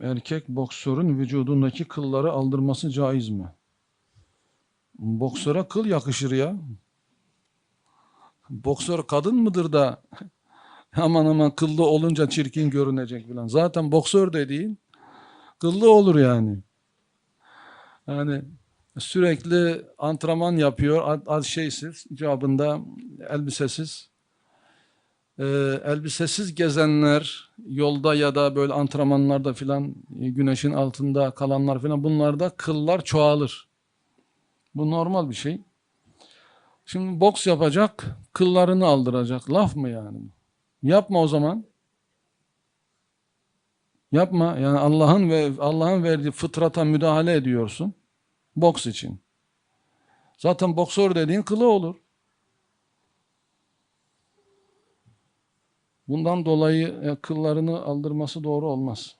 erkek boksörün vücudundaki kılları aldırması caiz mi? Boksöre kıl yakışır ya. Boksör kadın mıdır da aman aman kıllı olunca çirkin görünecek falan. Zaten boksör dediğin kıllı olur yani. Yani sürekli antrenman yapıyor, şeysiz, icabında elbisesiz. Ee, elbisesiz gezenler yolda ya da böyle antrenmanlarda filan e, güneşin altında kalanlar filan bunlarda kıllar çoğalır. Bu normal bir şey. Şimdi boks yapacak, kıllarını aldıracak. Laf mı yani? Yapma o zaman. Yapma. Yani Allah'ın ve Allah'ın verdiği fıtrata müdahale ediyorsun. Boks için. Zaten boksör dediğin kılı olur. Bundan dolayı e, kıllarını aldırması doğru olmaz.